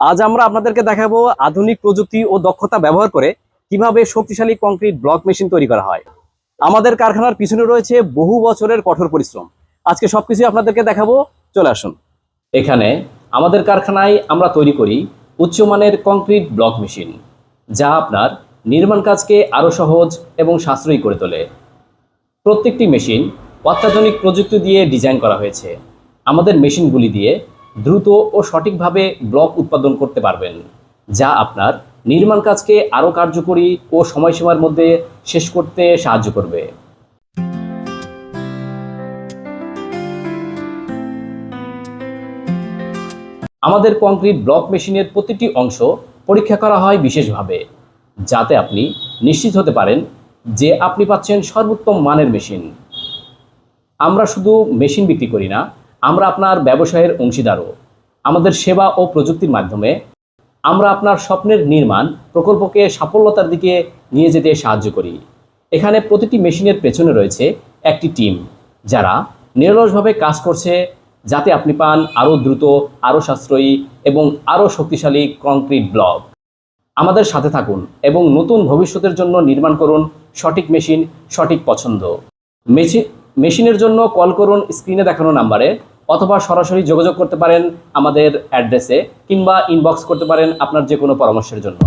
আজ আমরা আপনাদেরকে দেখাবো আধুনিক প্রযুক্তি ও দক্ষতা ব্যবহার করে কীভাবে শক্তিশালী কংক্রিট ব্লক মেশিন তৈরি করা হয়। আমাদের কারখানার পিছনে রয়েছে বহু বছরের কঠোর পরিশ্রম। আজকে সবকিছু আপনাদেরকে দেখাবো। চলে আসুন। এখানে আমাদের কারখানায় আমরা তৈরি করি উচ্চমানের কংক্রিট ব্লক মেশিন, যা আপনার নির্মাণ কাজকে আরও সহজ এবং সাশ্রয়ী করে তোলে। প্রত্যেকটি মেশিন অত্যাধুনিক প্রযুক্তি দিয়ে ডিজাইন করা হয়েছে। আমাদের মেশিনগুলি দিয়ে দ্রুত ও সঠিকভাবে ব্লক উৎপাদন করতে পারবেন, যা আপনার নির্মাণ কাজকে আরও কার্যকরী ও সময়সীমার মধ্যে শেষ করতে সাহায্য করবে। আমাদের কংক্রিট ব্লক মেশিনের প্রতিটি অংশ পরীক্ষা করা হয় বিশেষভাবে, যাতে আপনি নিশ্চিত হতে পারেন যে আপনি পাচ্ছেন সর্বোত্তম মানের মেশিন। আমরা শুধু মেশিন বিক্রি করি না আমরা আপনার ব্যবসায়ের অংশীদারও। আমাদের সেবা ও প্রযুক্তির মাধ্যমে আমরা আপনার স্বপ্নের নির্মাণ প্রকল্পকে সাফল্যতার দিকে নিয়ে যেতে সাহায্য করি। এখানে প্রতিটি মেশিনের পেছনে রয়েছে একটি টিম, যারা নিরলসভাবে কাজ করছে যাতে আপনি পান আরও দ্রুত, আরও সাশ্রয়ী এবং আরও শক্তিশালী কংক্রিট ব্লক। আমাদের সাথে থাকুন এবং নতুন ভবিষ্যতের জন্য নির্মাণ করুন সঠিক মেশিন, সঠিক পছন্দ। মেশিন মেশিনের জন্য কল করুন স্ক্রিনে দেখানো নাম্বারে অথবা সরাসরি যোগাযোগ করতে পারেন আমাদের অ্যাড্রেসে কিংবা ইনবক্স করতে পারেন আপনার যে কোনো পরামর্শের জন্য।